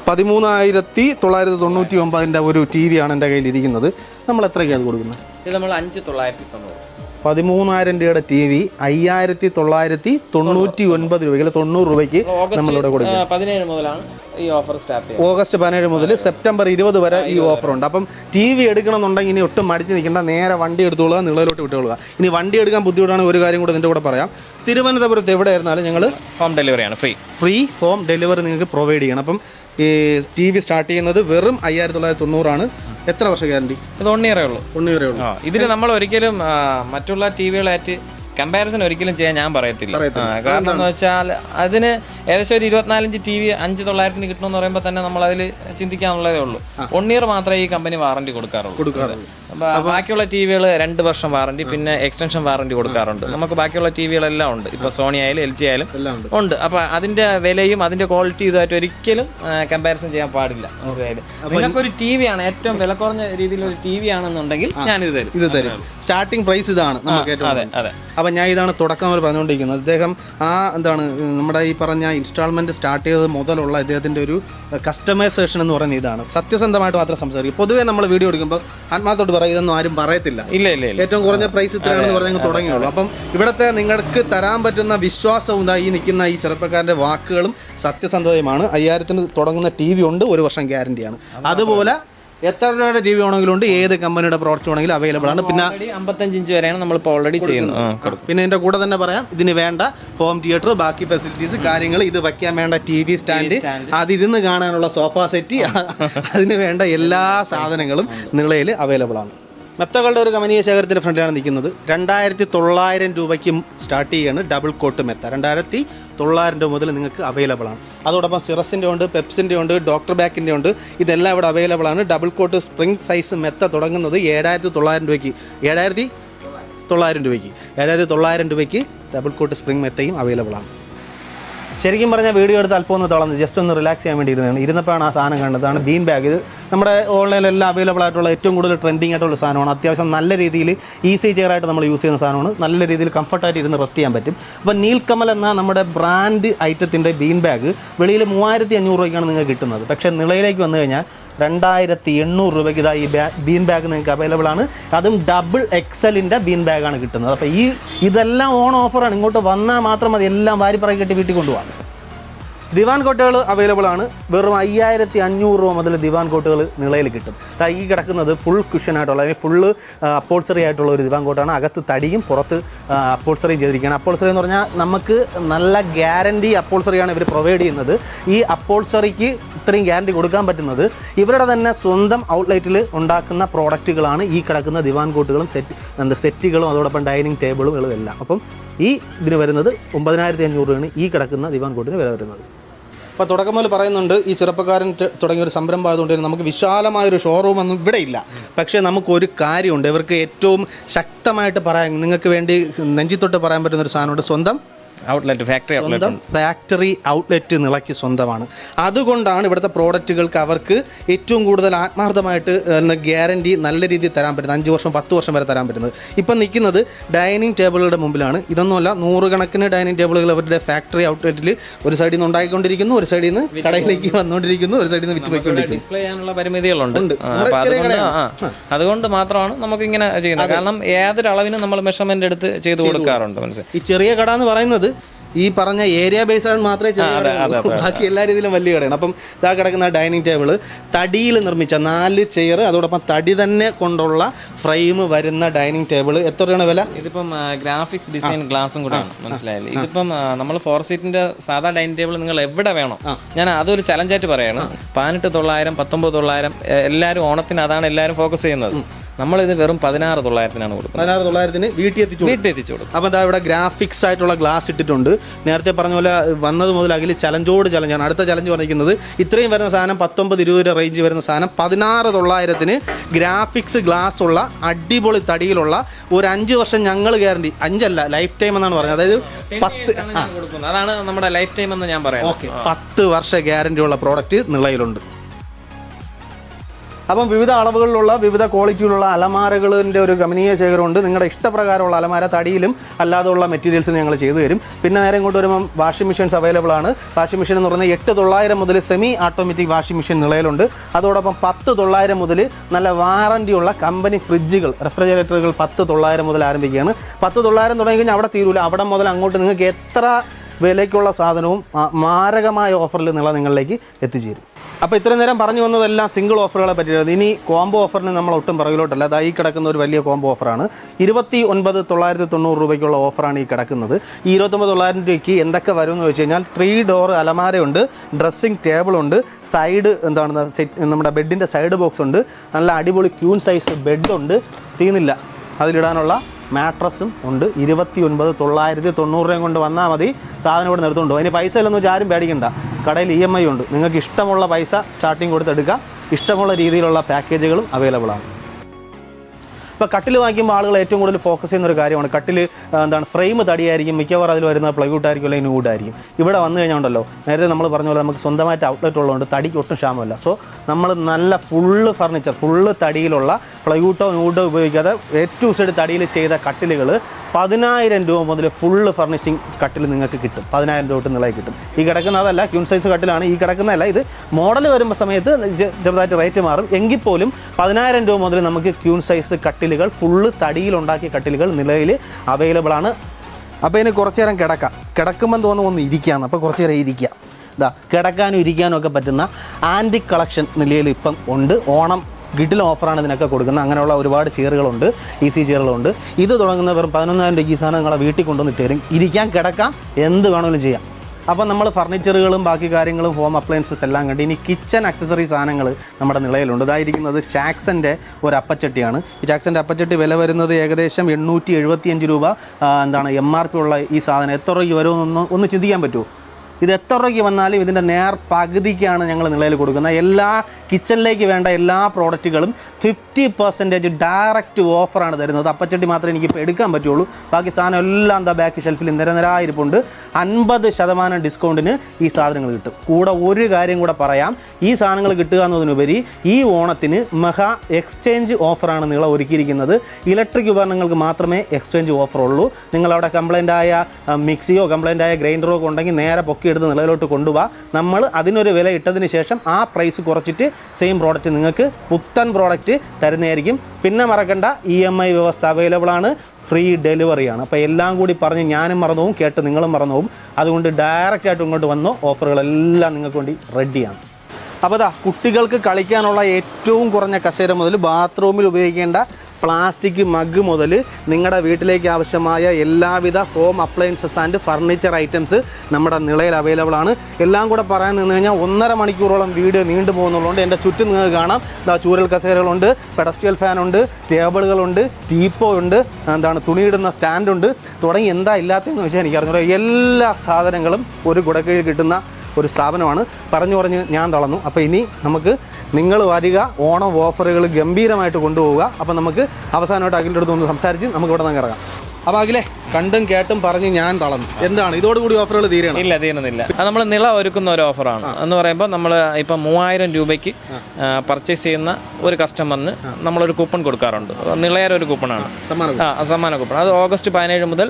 പതിമൂന്നായിരത്തി തൊള്ളായിരത്തി തൊണ്ണൂറ്റി ഒമ്പതിന്റെ ഒരു ടി വിയാണ് എന്റെ കയ്യിൽ ഇരിക്കുന്നത് നമ്മൾ എത്രയ്ക്കാണ് കൊടുക്കുന്നത്? ഇത് നമ്മൾ അഞ്ച് തൊള്ളായിരത്തി തൊണ്ണൂറ് പതിമൂന്നായിരം രൂപയുടെ ടി വി അയ്യായിരത്തി തൊള്ളായിരത്തി തൊണ്ണൂറ്റി ഒൻപത് രൂപയ്ക്ക് അല്ലെങ്കിൽ തൊണ്ണൂറ് രൂപയ്ക്ക് നമ്മളിവിടെ കൊടുക്കും. ഓഗസ്റ്റ് പതിനേഴ് മുതലാണ് ഈ ഓഫർ സ്റ്റാർട്ട് ഓഗസ്റ്റ് പതിനേഴ് മുതൽ സെപ്റ്റംബർ ഇരുപത് വരെ ഈ ഓഫർ ഉണ്ട് അപ്പം ടി വി എടുക്കണമെന്നുണ്ടെങ്കിൽ ഇനി ഒട്ടും മടിച്ച് നിൽക്കേണ്ട. നേരെ വണ്ടി എടുത്തോളുക നിളയിലോട്ട് വിട്ടുകൊള്ളുക. ഇനി വണ്ടി എടുക്കാൻ ബുദ്ധിമുട്ടാണ് ഒരു കാര്യം കൂടെ നിന്റെ കൂടെ പറയാം. തിരുവനന്തപുരത്ത് എവിടെ ആയിരുന്നാലും ഞങ്ങൾ ഹോം ഡെലിവറിയാണ് ഫ്രീ ഫ്രീ ഹോം ഡെലിവറി നിങ്ങൾക്ക് പ്രൊവൈഡ് ചെയ്യണം. അപ്പം ഈ ടി വി സ്റ്റാർട്ട് ചെയ്യുന്നത് വെറും അയ്യായിരത്തി തൊള്ളായിരത്തി തൊണ്ണൂറാണ് എത്ര വർഷം ഗ്യാരണ്ടി? ഇത് ഇയറേ ഉള്ളൂ. ഒന്ന് വരെ ഉള്ളൂ. ഇതിന് നമ്മൾ ഒരിക്കലും മറ്റുള്ള ടി വികളായിട്ട് കമ്പാരിസൺ ഒരിക്കലും ചെയ്യാൻ ഞാൻ പറയത്തില്ല. കാരണം എന്ന് വെച്ചാൽ അതിന് ഏകദേശം ഒരു ഇരുപത്തിനാലഞ്ച് ടി വി അഞ്ച് തൊള്ളായിരത്തിന് കിട്ടണമെന്ന് പറയുമ്പോൾ തന്നെ നമ്മൾ അതിൽ ചിന്തിക്കാനുള്ളതേ ഉള്ളൂ. വൺ ഇയർ മാത്രമേ ഈ കമ്പനി വാറണ്ടി കൊടുക്കാറുള്ളൂ. ബാക്കിയുള്ള ടി വികൾ രണ്ട് വർഷം വാറണ്ടി പിന്നെ എക്സ്റ്റൻഷൻ വാറണ്ടി കൊടുക്കാറുണ്ട്. നമുക്ക് ബാക്കിയുള്ള ടി വികളെല്ലാം ഉണ്ട്. ഇപ്പൊ സോണി ആയാലും എൽ ജി ആയാലും ഉണ്ട്. അപ്പൊ അതിന്റെ വിലയും അതിന്റെ ക്വാളിറ്റി ഇതുമായിട്ട് ഒരിക്കലും കമ്പാരിസൺ ചെയ്യാൻ പാടില്ല. മനസ്സിലായില്ലേ? നിങ്ങൾക്കൊരു ടി വി ആണ് ഏറ്റവും വില കുറഞ്ഞ രീതിയിലുള്ള ഒരു ടി വി ആണെന്നുണ്ടെങ്കിൽ ഞാനിത് തരും. ഇത് തരും. സ്റ്റാർട്ടിംഗ് പ്രൈസ് ഇതാണ് നമുക്ക് അതെ അതെ. അപ്പം ഞാൻ ഇതാണ് തുടക്കം അവർ പറഞ്ഞുകൊണ്ടിരിക്കുന്നത്. അദ്ദേഹം ആ എന്താണ് നമ്മുടെ ഈ പറഞ്ഞ ഇൻസ്റ്റാൾമെന്റ് സ്റ്റാർട്ട് ചെയ്തത് മുതലുള്ള അദ്ദേഹത്തിന്റെ ഒരു കസ്റ്റമൈസേഷൻ എന്ന് പറയുന്ന ഇതാണ്. സത്യസന്ധമായിട്ട് മാത്രം സംസാരിക്കും. പൊതുവേ നമ്മൾ വീഡിയോ എടുക്കുമ്പോൾ ആത്മാർത്ഥോട്ട് പറയും ഇതൊന്നും ആരും പറയത്തില്ല. ഇല്ല ഇല്ല ഏറ്റവും കുറഞ്ഞ പ്രൈസ് ഇത്രയാണെന്ന് പറഞ്ഞ് തുടങ്ങിയുള്ളൂ. അപ്പം ഇവിടുത്തെ നിങ്ങൾക്ക് തരാൻ പറ്റുന്ന വിശ്വാസവും ഈ നിൽക്കുന്ന ഈ ചെറുപ്പക്കാരന്റെ വാക്കുകളും സത്യസന്ധതയുമാണ്. അയ്യായിരത്തിന് തുടങ്ങുന്ന ടി വി ഉണ്ട് ഒരു വർഷം ഗ്യാരണ്ടിയാണ് അതുപോലെ എത്ര രൂപയുടെ ടി വി ആണെങ്കിലും ഉണ്ട് ഏത് കമ്പനിയുടെ പ്രോഡക്റ്റ് ആണെങ്കിലും അവൈലബിൾ ആണ്. പിന്നെ അമ്പത്തഞ്ച് ഇഞ്ച് വരെയാണ് നമ്മളിപ്പോൾ ഓൾറെഡി ചെയ്യുന്നത്. പിന്നെ ഇതിന്റെ കൂടെ തന്നെ പറയാം ഇതിന് വേണ്ട ഹോം തിയേറ്റർ ബാക്കി ഫെസിലിറ്റീസ് കാര്യങ്ങൾ ഇത് വയ്ക്കാൻ വേണ്ട ടി വി സ്റ്റാൻഡ് അതിരുന്ന് കാണാനുള്ള സോഫ സെറ്റ് അതിന് വേണ്ട എല്ലാ സാധനങ്ങളും നിളയിൽ അവൈലബിൾ ആണ്. മെത്തകളുടെ ഒരു കമനീയ ശേഖരത്തിന്റെ ഫ്രണ്ടിലാണ് നിൽക്കുന്നത്. രണ്ടായിരത്തി തൊള്ളായിരം രൂപയ്ക്ക് സ്റ്റാർട്ട് ചെയ്യാണ് ഡബിൾ കോട്ട് മെത്ത. രണ്ടായിരത്തി തൊള്ളായിരം രൂപ മുതൽ നിങ്ങൾക്ക് അവൈലബിൾ ആണ്. അതോടൊപ്പം സിറസിന്റെ ഉണ്ട് പെപ്സിന്റെ ഉണ്ട് ഡോക്ടർ ബാക്കിന്റെ ഉണ്ട്. ഇതെല്ലാം ഇവിടെ അവൈലബിൾ ആണ്. ഡബിൾ കോട്ട് സ്പ്രിംഗ് സൈസ് മെത്ത തുടങ്ങുന്നത് ഏഴായിരത്തി തൊള്ളായിരം രൂപയ്ക്ക്. ഏഴായിരത്തി തൊള്ളായിരം രൂപയ്ക്ക്. ഏഴായിരത്തി തൊള്ളായിരം രൂപയ്ക്ക് ഡബിൾ കോട്ട് സ്പ്രിംഗ് മെത്തയും അവൈലബിൾ ആണ്. ശരിക്കും പറഞ്ഞാൽ വീഡിയോ എടുത്ത് അല്പം ഒന്ന് തളർന്ന് ജസ്റ്റ് ഒന്ന് റിലാക്സ് ചെയ്യാൻ വേണ്ടി ഇരുന്നതാണ് ഇരുന്നപ്പോഴാണ് ആ സാധനം കണ്ടത്. അതാണ് ബീൻ ബാഗ് ഇത് നമ്മുടെ ഓൺലൈനിലെല്ലാം അവൈലബിൾ ആയിട്ടുള്ള ഏറ്റവും കൂടുതൽ ട്രെൻഡിങ് ആയിട്ടുള്ള സാധനമാണ്. അത്യാവശ്യം നല്ല രീതിയിൽ ഈസി ചെയർ ആയിട്ട് നമ്മൾ യൂസ് ചെയ്യുന്ന സാധനമാണ്. നല്ല രീതിയിൽ കംഫർട്ടായിട്ട് ഇരുന്ന് റെസ്റ്റ് ചെയ്യാൻ പറ്റും. അപ്പോൾ നീൽക്കമൽ എന്ന നമ്മുടെ ബ്രാൻഡ് ഐറ്റത്തിന്റെ ബീൻ ബാഗ് വെളിയിൽ മൂവായിരത്തി അഞ്ഞൂറ് രൂപയ്ക്കാണ് നിങ്ങൾക്ക് കിട്ടുന്നത്. പക്ഷേ നിളയിലേക്ക് വന്നു കഴിഞ്ഞാൽ രണ്ടായിരത്തി എണ്ണൂറ് രൂപയ്ക്ക് ഇതാ ഈ ബീൻ ബാഗ് നിങ്ങൾക്ക് അവൈലബിൾ ആണ്. അതും ഡബിൾ എക്സലിന്റെ ബീൻ ബാഗാണ് കിട്ടുന്നത്. അപ്പോൾ ഈ ഇതെല്ലാം ഓൺ ഓഫറാണ് ഇങ്ങോട്ട് വന്നാൽ മാത്രം മതി. എല്ലാം വാരി പറയി കെട്ടി വീട്ടിൽ കൊണ്ടുപോകാം ദിവാൻ കോട്ടുകൾ അവൈലബിൾ ആണ്. വെറും അയ്യായിരത്തി അഞ്ഞൂറ് രൂപ മുതൽ ദിവാൻ കോട്ടുകൾ നിളയിൽ കിട്ടും. ഈ കിടക്കുന്നത് ഫുൾ കുഷനായിട്ടുള്ള അല്ലെങ്കിൽ ഫുള്ള് അപ്പോൾസറി ആയിട്ടുള്ള ഒരു ദിവാൻ കോട്ടാണ് അകത്ത് തടിയും പുറത്ത് അപ്പോൾസറിയും ചെയ്തിരിക്കുകയാണ്. അപ്പോൾസറി എന്ന് പറഞ്ഞാൽ നമുക്ക് നല്ല ഗ്യാരണ്ടി അപ്പോൾസറിയാണ് ഇവർ പ്രൊവൈഡ് ചെയ്യുന്നത്. ഈ അപ്പോൾസറിക്ക് ഇത്രയും ഗ്യാരണ്ടി കൊടുക്കാൻ പറ്റുന്നത് ഇവരുടെ തന്നെ സ്വന്തം ഔട്ട്ലെറ്റിൽ ഉണ്ടാക്കുന്ന പ്രോഡക്റ്റുകളാണ് ഈ കിടക്കുന്ന ദിവാൻ കോട്ടുകളും സെറ്റ് എന്താ സെറ്റുകളും അതോടൊപ്പം ഡൈനിങ് ടേബിളും എല്ലാം. അപ്പം ഈ ഇതിന് വരുന്നത് ഒമ്പതിനായിരത്തി അഞ്ഞൂറ് രൂപയാണ് ഈ കിടക്കുന്ന ദിവാൻ കോട്ടിന് വില വരുന്നത്. അപ്പോൾ തുടക്കം മുതൽ പറയുന്നുണ്ട് ഈ ചെറുപ്പക്കാരൻ തുടങ്ങിയ ഒരു സംരംഭം ആയതുകൊണ്ട് തന്നെ നമുക്ക് വിശാലമായൊരു ഷോറൂം ഒന്നും ഇവിടെ ഇല്ല പക്ഷേ നമുക്കൊരു കാര്യമുണ്ട് ഇവർക്ക് ഏറ്റവും ശക്തമായിട്ട് പറയാൻ നിങ്ങൾക്ക് വേണ്ടി നെഞ്ചിത്തൊട്ട് പറയാൻ പറ്റുന്ന ഒരു സാധനമുണ്ട് സ്വന്തം ഔട്ട്ലെറ്റ് ഫാക്ടറി സ്വന്തം ഫാക്ടറി ഔട്ട്ലെറ്റ് നിളയ്ക്ക് സ്വന്തമാണ്. അതുകൊണ്ടാണ് ഇവിടുത്തെ പ്രോഡക്റ്റുകൾക്ക് അവർക്ക് ഏറ്റവും കൂടുതൽ ആത്മാർത്ഥമായിട്ട് ഗ്യാരണ്ടി നല്ല രീതിയിൽ തരാൻ പറ്റുന്നത്. അഞ്ച് വർഷം പത്ത് വർഷം വരെ തരാൻ പറ്റുന്നത്. ഇപ്പം നിൽക്കുന്നത് ഡൈനിങ് ടേബിളുകളുടെ മുമ്പിലാണ്. ഇതൊന്നുമല്ല നൂറുകണക്കിന് ഡൈനിങ് ടേബിളുകൾ അവരുടെ ഫാക്ടറി ഔട്ട്ലെറ്റിൽ ഒരു സൈഡിൽ നിന്ന് ഉണ്ടാക്കിക്കൊണ്ടിരിക്കുന്നു ഒരു സൈഡിൽ നിന്ന് കടയിലേക്ക് വന്നുകൊണ്ടിരിക്കുന്നു ഒരു സൈഡിൽ നിന്ന് വിറ്റ് പോയിക്കൊണ്ടിരിക്കുന്നു. ഡിസ്പ്ലേ ചെയ്യാനുള്ള പരിമിതികളുണ്ട്. അതുകൊണ്ട് മാത്രമാണ് നമുക്ക് ഇങ്ങനെ ചെയ്യുന്നത് കാരണം ഏതൊരു അളവിനും നമ്മൾ മെഷർമെന്റ് എടുത്ത് ചെയ്ത് കൊടുക്കാറുണ്ട് മനസ്സിലായി? ഈ ചെറിയ കട എന്ന് പറയുന്നത് ഈ പറഞ്ഞ ഏരിയ ബേസ് ആണ് മാത്രമേ ചെയ്യാറുള്ളൂ ബാക്കി എല്ലാ രീതിയിലും വലിയ കടയാണ്. അപ്പം ഇതാ കിടക്കുന്ന ഡൈനിങ് ടേബിൾ തടിയിൽ നിർമ്മിച്ച നാല് ചെയർ അതോടൊപ്പം തടി തന്നെ കൊണ്ടുള്ള ഫ്രെയിം വരുന്ന ഡൈനിങ് ടേബിൾ എത്ര രൂപയാണ് വില? ഇതിപ്പം ഗ്രാഫിക്സ് ഡിസൈൻ ഗ്ലാസും കൂടെ മനസ്സിലായില്ലേ? ഇതിപ്പം നമ്മൾ ഫോർ സീറ്റിന്റെ സാധാ ഡൈനിങ് ടേബിൾ നിങ്ങൾ എവിടെ വേണോ. ഞാൻ അതൊരു ചലഞ്ചായിട്ട് പറയാണ്. പതിനെട്ട് തൊള്ളായിരം പത്തൊമ്പത് തൊള്ളായിരം എല്ലാവരും ഓണത്തിന് അതാണ് എല്ലാവരും ഫോക്കസ് ചെയ്യുന്നത്. നമ്മളിത് വെറും പതിനാറ് തൊള്ളായിരത്തിനാണ് കൊടുക്കുന്നത്. പതിനാറ് തൊള്ളായിരത്തിന് വീട്ടിൽ എത്തിച്ചു. വീട്ടിൽ എത്തിച്ചു കൊടുക്കും. അപ്പോൾ എന്താ ഇവിടെ ഗ്രാഫിക്സ് ആയിട്ടുള്ള ഗ്ലാസ് ഇട്ടിട്ടുണ്ട്. നേരത്തെ പറഞ്ഞ പോലെ വന്നത് മുതൽ അഖിൽ ചലഞ്ചോട് ചലഞ്ചാണ്. അടുത്ത ചലഞ്ച് പറഞ്ഞിരിക്കുന്നത് ഇത്രയും വരുന്ന സാധനം പത്തൊമ്പത് ഇരുപത് രൂപ റേഞ്ച് വരുന്ന സാധനം പതിനാറ് തൊള്ളായിരത്തിന് ഗ്രാഫിക്സ് ഗ്ലാസ് ഉള്ള അടിപൊളി തടിയിലുള്ള ഒരു അഞ്ച് വർഷം ഞങ്ങൾ ഗ്യാരണ്ടി അഞ്ചല്ല ലൈഫ് ടൈം എന്നാണ് പറഞ്ഞത്. അതായത് പത്ത് അതാണ് നമ്മുടെ ലൈഫ് ടൈം എന്ന് ഞാൻ പറയാം ഓക്കെ പത്ത് വർഷ ഗ്യാരണ്ടി ഉള്ള പ്രോഡക്റ്റ് നിളയിലുണ്ട് അപ്പം വിവിധ അളവുകളിലുള്ള വിവിധ ക്വാളിറ്റിയിലുള്ള അലമാരകളിന്റെ ഒരു ഗമനീയ ശേഖരമുണ്ട്. നിങ്ങളുടെ ഇഷ്ടപ്രകാരമുള്ള അലമാര തടിയിലും അല്ലാതെയുള്ള മെറ്റീരിയൽസ് ഞങ്ങൾ ചെയ്തു തരും. പിന്നെ നേരെ ഇങ്ങോട്ട് വരുമ്പം വാഷിംഗ് മെഷീൻസ് അവൈലബിൾ ആണ്. വാഷിംഗ് മെഷീൻ എന്ന് പറഞ്ഞാൽ എട്ട് തൊള്ളായിരം മുതൽ സെമി ഓട്ടോമാറ്റിക് വാഷിംഗ് മെഷീൻ നിലയിലുണ്ട് അതോടൊപ്പം പത്ത് തൊള്ളായിരം മുതൽ നല്ല വാറണ്ടിയുള്ള കമ്പനി ഫ്രിഡ്ജുകൾ റെഫ്രിജറേറ്ററുകൾ പത്ത് തൊള്ളായിരം മുതൽ ആരംഭിക്കുകയാണ്. പത്ത് തൊള്ളായിരം തുടങ്ങി കഴിഞ്ഞാൽ അവിടെ തീരൂല. അവിടെ മുതൽ അങ്ങോട്ട് നിങ്ങൾക്ക് എത്ര വിലയ്ക്കുള്ള സാധനവും മാരകമായ ഓഫറിൽ നിങ്ങളെ നിങ്ങളിലേക്ക് എത്തിച്ചേരും. അപ്പോൾ ഇത്രയും നേരം പറഞ്ഞു വന്നതെല്ലാം സിംഗിൾ ഓഫറുകളെ പറ്റിയത് ഇനി കോംബോ ഓഫറിന് നമ്മൾ ഒട്ടും പുറകിലോട്ടല്ല. അത് ഈ കിടക്കുന്ന ഒരു വലിയ കോംബോ ഓഫറാണ് ഇരുപത്തി ഒൻപത് തൊള്ളായിരത്തി തൊണ്ണൂറ് രൂപയ്ക്കുള്ള ഓഫറാണ് ഈ കിടക്കുന്നത്. ഈ ഇരുപത്തൊമ്പത് തൊള്ളായിരം രൂപയ്ക്ക് എന്തൊക്കെ വരും എന്ന് വെച്ച് കഴിഞ്ഞാൽ ത്രീ ഡോർ അലമാരയുണ്ട് ഡ്രസ്സിംഗ് ടേബിളുണ്ട് സൈഡ് എന്താണ് നമ്മുടെ ബെഡിന്റെ സൈഡ് ബോക്സ് ഉണ്ട് നല്ല അടിപൊളി ക്യൂൺ സൈസ് ബെഡുണ്ട് തീർന്നില്ല. അതിലിടാനുള്ള മാട്രസും ഉണ്ട്. ഇരുപത്തി ഒൻപത് തൊള്ളായിരത്തി തൊണ്ണൂറ് രൂപയും കൊണ്ട് വന്നാൽ മതി. സാധനം ഇവിടെ നിർത്തുണ്ടോ അതിന് പൈസ ഇല്ലെന്ന് വെച്ചാൽ ആരും പേടിക്കണ്ട. കടയിൽ ഇ എം ഐ ഉണ്ട്. നിങ്ങൾക്ക് ഇഷ്ടമുള്ള പൈസ സ്റ്റാർട്ടിങ് കൊടുത്തെടുക്കാം ഇഷ്ടമുള്ള രീതിയിലുള്ള പാക്കേജുകളും അവൈലബിൾ ആണ്. ഇപ്പോൾ കട്ടിൽ വാങ്ങിക്കുമ്പോൾ ആളുകൾ ഏറ്റവും കൂടുതൽ ഫോക്കസ് ചെയ്യുന്ന ഒരു കാര്യമാണ്. കട്ടിൽ എന്താണ് ഫ്രെയിം തടിയായിരിക്കും. മിക്കവാറും അതിൽ വരുന്ന പ്ലൈവുഡ് ആയിരിക്കും അല്ലെങ്കിൽ നൂഡ് ആയിരിക്കും. ഇവിടെ വന്നു കഴിഞ്ഞാണ്ടല്ലോ നേരത്തെ നമ്മൾ പറഞ്ഞ പോലെ നമുക്ക് സ്വന്തമായിട്ട് ഔട്ട്ലെറ്റ് ഉള്ളതുകൊണ്ട് തടിക്ക് ഒട്ടും ക്ഷാമമില്ല. സോ നമ്മൾ നല്ല ഫുള്ള് ഫർണിച്ചർ ഫുള്ള് തടിയിലുള്ള പ്ലൈവുഡോ നൂഡോ ഉപയോഗിക്കാതെ ഏറ്റവും സൈഡ് തടിയിൽ ചെയ്ത കട്ടിലുകൾ പതിനായിരം രൂപ മുതൽ ഫുള്ള് ഫർണിഷിങ് കട്ടിൽ നിങ്ങൾക്ക് കിട്ടും. പതിനായിരം രൂപ തൊട്ട് നിളയിൽ കിട്ടും. ഈ കിടക്കുന്നതല്ല ക്യൂൺ സൈസ് കട്ടിലാണ് ഈ കിടക്കുന്നതല്ല ഇത് മോഡൽ വരുമ്പോൾ സമയത്ത് ചെറുതായിട്ട് റേറ്റ് മാറും. എങ്കിൽ പോലും പതിനായിരം രൂപ മുതൽ നമുക്ക് ക്യൂൺ സൈസ് കട്ടിലുകൾ ഫുള്ള് തടിയിലുണ്ടാക്കിയ കട്ടിലുകൾ നിലവിൽ അവൈലബിൾ ആണ്. അപ്പോൾ ഇതിന് കുറച്ചു നേരം കിടക്കാം. കിടക്കുമ്പോൾ തോന്നുന്നു ഒന്ന് ഇരിക്കാം അപ്പോൾ കുറച്ചു നേരം ഇരിക്കാം. ഇതാ കിടക്കാനും ഇരിക്കാനും ഒക്കെ പറ്റുന്ന ആന്റിക് കളക്ഷൻ നിലയിൽ ഇപ്പം ഉണ്ട്. ഓണം ഗിഡിൽ ഓഫറാണ് ഇതിനൊക്കെ കൊടുക്കുന്നത്. അങ്ങനെയുള്ള ഒരുപാട് ചെയറുകളുണ്ട് സി ചെയറുകളുണ്ട്. ഇത് തുടങ്ങുന്ന വെറും പതിനൊന്നായിരം രൂപ ഈ സാധനം നിങ്ങളെ വീട്ടിൽ കൊണ്ടുവന്നിട്ട് തരും. ഇരിക്കാൻ കിടക്കാം എന്ത് വേണമെങ്കിലും ചെയ്യാം. അപ്പോൾ നമ്മൾ ഫർണിച്ചറുകളും ബാക്കി കാര്യങ്ങളും ഹോം അപ്ലയൻസസ് എല്ലാം കണ്ട് ഇനി കിച്ചൺ അക്സസറി സാധനങ്ങൾ നമ്മുടെ നിലയിലുണ്ട്. ഇതായിരിക്കുന്നത് ചാക്സന്റെ ഒരു അപ്പച്ചട്ടിയാണ്. ഈ ചാക്സന്റെ അപ്പച്ചട്ടി വില വരുന്നത് ഏകദേശം എണ്ണൂറ്റി എഴുപത്തിയഞ്ച് രൂപ. എന്താണ് എം ആർ പി ഉള്ള ഈ സാധനം. എത്ര രൂപ വരുമെന്നൊന്ന് ഒന്ന് ചിന്തിക്കാൻ പറ്റുമോ? ഇത് എത്ര രൂപയ്ക്ക് വന്നാലും ഇതിന്റെ നേർ പകുതിക്കാണ് ഞങ്ങൾ നിലയിൽ കൊടുക്കുന്നത്. എല്ലാ കിച്ചണിലേക്ക് വേണ്ട എല്ലാ പ്രോഡക്റ്റുകളും ഫിഫ്റ്റി പെർസെന്റേജ് ഡയറക്റ്റ് ഓഫറാണ് തരുന്നത്. അപ്പച്ചട്ടി മാത്രമേ എനിക്കിപ്പോൾ എടുക്കാൻ പറ്റുള്ളൂ. ബാക്കി സാധനം എല്ലാം എന്താ ബാക്ക് ഷെൽഫിൽ നിരനിരായിരിപ്പുണ്ട്. അൻപത് ശതമാനം ഡിസ്കൗണ്ടിന് ഈ സാധനങ്ങൾ കിട്ടും. കൂടെ ഒരു കാര്യം കൂടെ പറയാം. ഈ സാധനങ്ങൾ കിട്ടുക എന്നതിനുപരി ഈ ഓണത്തിന് മെഹാ എക്സ്ചേഞ്ച് ഓഫറാണ് നിങ്ങൾ ഒരുക്കിയിരിക്കുന്നത്. ഇലക്ട്രിക് ഉപകരണങ്ങൾക്ക് മാത്രമേ എക്സ്ചേഞ്ച് ഓഫർ ഉള്ളൂ നിങ്ങളവിടെ കംപ്ലൈന്റ് ആയ മിക്സിയോ കംപ്ലൈന്റ് ആയ ഗ്രൈൻഡറോ ഉണ്ടെങ്കിൽ നേരെ പൊക്കി എടുത്ത് നിലവിലോട്ട് കൊണ്ടുപോകാം നമ്മൾ അതിനൊരു വില ഇട്ടതിന് ശേഷം ആ പ്രൈസ് കുറച്ചിട്ട് സെയിം പ്രോഡക്റ്റ് നിങ്ങൾക്ക് പുത്തൻ പ്രോഡക്റ്റ് തരുന്നതായിരിക്കും. പിന്നെ മറക്കണ്ട ഇ എം ഐ വ്യവസ്ഥ അവൈലബിൾ ആണ്. ഫ്രീ ഡെലിവറിയാണ് അപ്പോൾ എല്ലാം കൂടി പറഞ്ഞ് ഞാനും മറന്നു പോകും കേട്ട് നിങ്ങളും മറന്നു പോകും അതുകൊണ്ട് ഡയറക്റ്റ് ആയിട്ട് ഇങ്ങോട്ട് വന്നോ. ഓഫറുകളെല്ലാം നിങ്ങൾക്ക് വേണ്ടി റെഡിയാണ് അപ്പോൾ ദാ കുട്ടികൾക്ക് കളിക്കാനുള്ള ഏറ്റവും കുറഞ്ഞ കസേര മുതൽ ബാത്റൂമിൽ ഉപയോഗിക്കേണ്ട പ്ലാസ്റ്റിക് മഗ് മുതൽ നിങ്ങളുടെ വീട്ടിലേക്ക് ആവശ്യമായ എല്ലാവിധ home appliances and furniture items നമ്മുടെ നിളയിൽ അവൈലബിൾ ആണ്. എല്ലാം കൂടെ പറയാൻ നിന്ന് കഴിഞ്ഞാൽ ഒന്നര മണിക്കൂറോളം വീഡിയോ നീണ്ടു പോകുന്നുള്ളതുകൊണ്ട് എന്റെ ചുറ്റും നിങ്ങൾക്ക് കാണാം. ഇതാ ചൂരൽ കസേരകളുണ്ട് പെഡസ്ട്രിയൽ ഫാനുണ്ട് ടേബിളുകളുണ്ട് ടീപ്പോ ഉണ്ട് എന്താണ് തുണിയിടുന്ന സ്റ്റാൻഡുണ്ട് തുടങ്ങി എന്താ ഇല്ലാത്തതെന്ന് വെച്ചാൽ എനിക്ക് അറിഞ്ഞു എല്ലാ സാധനങ്ങളും ഒരു കുടക്കീഴിൽ കിട്ടുന്ന ഒരു സ്ഥാപനമാണ്. പറഞ്ഞു പറഞ്ഞ് ഞാൻ തളർന്നു. അപ്പോൾ ഇനി നമുക്ക് നിങ്ങൾ വരിക ഓണം ഓഫറുകൾ ഗംഭീരമായിട്ട് കൊണ്ടുപോവുക. അപ്പോൾ നമുക്ക് അവസാനമായിട്ട് അഖിലിന്റെ അടുത്ത് ഒന്ന് സംസാരിച്ച് നമുക്ക് ഇവിടെ നിന്ന് ഇറങ്ങാം. അപ്പോൾ അഖിലേ കണ്ടും കേട്ടും പറഞ്ഞ് ഞാൻ തളന്നു എന്താണ്? ഇതോടുകൂടി ഓഫറുകൾ തീരണം ഇല്ല തീരുന്നില്ല. അത് നമ്മൾ നിള ഒരുക്കുന്ന ഒരു ഓഫറാണ് എന്ന് പറയുമ്പോൾ നമ്മൾ ഇപ്പം മൂവായിരം രൂപയ്ക്ക് പർച്ചേസ് ചെയ്യുന്ന ഒരു കസ്റ്റമറിന് നമ്മളൊരു കൂപ്പൺ കൊടുക്കാറുണ്ട്. നിളയര ഒരു കൂപ്പണാണ് സമ്മാനം ആ സമ്മാന കൂപ്പൺ അത് ഓഗസ്റ്റ് പതിനേഴ് മുതൽ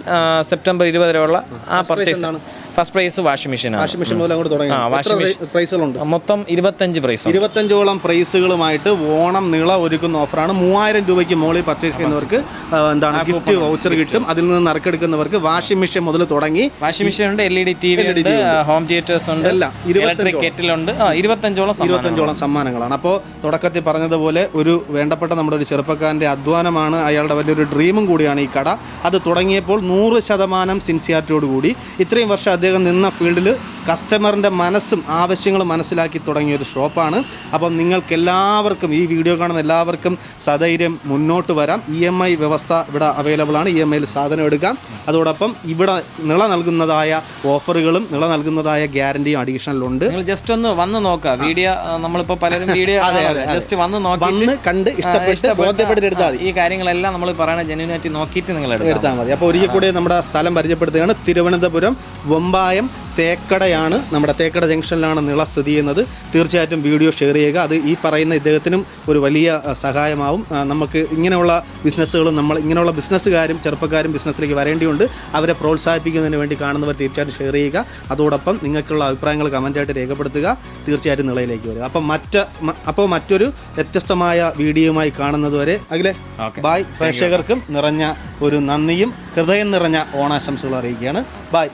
സെപ്റ്റംബർ ഇരുപത് വരെയുള്ള ആ പർച്ചേസ് ആണ് first prize washing machine washing machine മുതൽ അങ്ങോട്ട് തുടങ്ങി. പ്രൈ- പ്രൈസുകളുണ്ട് മൊത്തം ഇരുപത്തഞ്ച് പ്രൈസ് ഇരുപത്തഞ്ചോളം പ്രൈസുകളുമായിട്ട് ഓണം നിള ഒരുക്കുന്ന ഓഫറാണ് മൂവായിരം രൂപയ്ക്ക് മുകളിൽ പർച്ചേസ് ചെയ്യുന്നവർക്ക് എന്താണ്? ഗിഫ്റ്റ് വൗച്ചർ കിട്ടും. അതിൽ നിന്ന് നറുക്കെടുക്കുന്നവർക്ക് വാഷിംഗ് മെഷീൻ മുതൽ തുടങ്ങി വാഷിംഗ് മെഷീൻ ഉണ്ട് L E D T V ഉണ്ട് ഹോം തിയേറ്റേഴ്സ് ഉണ്ട്. എല്ലാം ഇലക്ട്രിക് കെറ്റിലുണ്ട് ഇരുപത്തഞ്ചോളം. ഇരുപത്തഞ്ചോളം സമ്മാനങ്ങളാണ്. അപ്പോൾ തുടക്കത്തിൽ പറഞ്ഞതുപോലെ ഒരു വേണ്ടപ്പെട്ട നമ്മുടെ ഒരു ചെറുപ്പക്കാരന്റെ അധ്വാനമാണ് അയാളുടെ വലിയൊരു ഡ്രീമും കൂടിയാണ് ഈ കട. അത് തുടങ്ങിയപ്പോൾ നൂറ് ശതമാനം സിൻസിയാരിറ്റിയോട് കൂടി ഇത്രയും വർഷം അദ്ദേഹം നിന്ന ഫീൽഡിൽ കസ്റ്റമറിന്റെ മനസ്സും ആവശ്യങ്ങളും മനസ്സിലാക്കി തുടങ്ങിയ ഒരു ഷോപ്പാണ് അപ്പം നിങ്ങൾക്ക് എല്ലാവർക്കും ഈ വീഡിയോ കാണുന്ന എല്ലാവർക്കും സധൈര്യം മുന്നോട്ട് വരാം. ഇ എം ഐ വ്യവസ്ഥ ഇവിടെ അവൈലബിൾ ആണ്. ഇ എം ഐയിൽ സാധനം എടുക്കാം. അതോടൊപ്പം ഇവിടെ നിള നൽകുന്നതായ ഓഫറുകളും നിള നൽകുന്നതായ ഗ്യാരണ്ടിയും അഡീഷണൽ ഉണ്ട്. നിങ്ങൾ ജസ്റ്റ് ഒന്ന് വന്ന് നോക്കുക. വീഡിയോ നമ്മളിപ്പോ പലരും വീഡിയോ ജസ്റ്റ് വന്ന് നോക്കി വന്ന് കണ്ട് ഇഷ്ടപ്പെട്ട് മതി. ഈ കാര്യങ്ങളെല്ലാം നമ്മൾ പറയുന്ന ജെന്യൂനായിട്ട് നോക്കിയിട്ട് നിങ്ങൾ എടുത്താൽ മതി. അപ്പോൾ ഒരിക്കൽ കൂടി നമ്മുടെ സ്ഥലം പരിചയപ്പെടുത്തുകയാണ്. തിരുവനന്തപുരം വമ്പായം തേക്കടയാണ്. നമ്മുടെ തേക്കട ജംഗ്ഷനിലാണ് നിള സ്ഥിതി ചെയ്യുന്നത്. തീർച്ചയായിട്ടും വീഡിയോ ഷെയർ ചെയ്യുക. അത് ഈ പറയുന്ന ഇദ്ദേഹത്തിനും ഒരു വലിയ സഹായമാവും. നമുക്ക് ഇങ്ങനെയുള്ള ബിസിനസ്സുകളും നമ്മൾ ഇങ്ങനെയുള്ള ബിസിനസ്സുകാരും ചെറുപ്പക്കാരും ബിസിനസ്സിലേക്ക് വരേണ്ടിയുണ്ട്. അവരെ പ്രോത്സാഹിപ്പിക്കുന്നതിന് വേണ്ടി കാണുന്നവർ തീർച്ചയായിട്ടും ഷെയർ ചെയ്യുക. അതോടൊപ്പം നിങ്ങൾക്കുള്ള അഭിപ്രായങ്ങൾ കമന്റായിട്ട് രേഖപ്പെടുത്തുക. തീർച്ചയായിട്ടും നിളയിലേക്ക് വരിക. അപ്പം മറ്റ് അപ്പോൾ മറ്റൊരു വ്യത്യസ്തമായ വീഡിയോയുമായി കാണുന്നതുവരെ അഖിലെ. ബായ് പ്രേക്ഷകർക്കും നിറഞ്ഞ ഒരു നന്ദിയും ഹൃദയം നിറഞ്ഞ ഓണാശംസകൾ അറിയിക്കുകയാണ്. ബായ്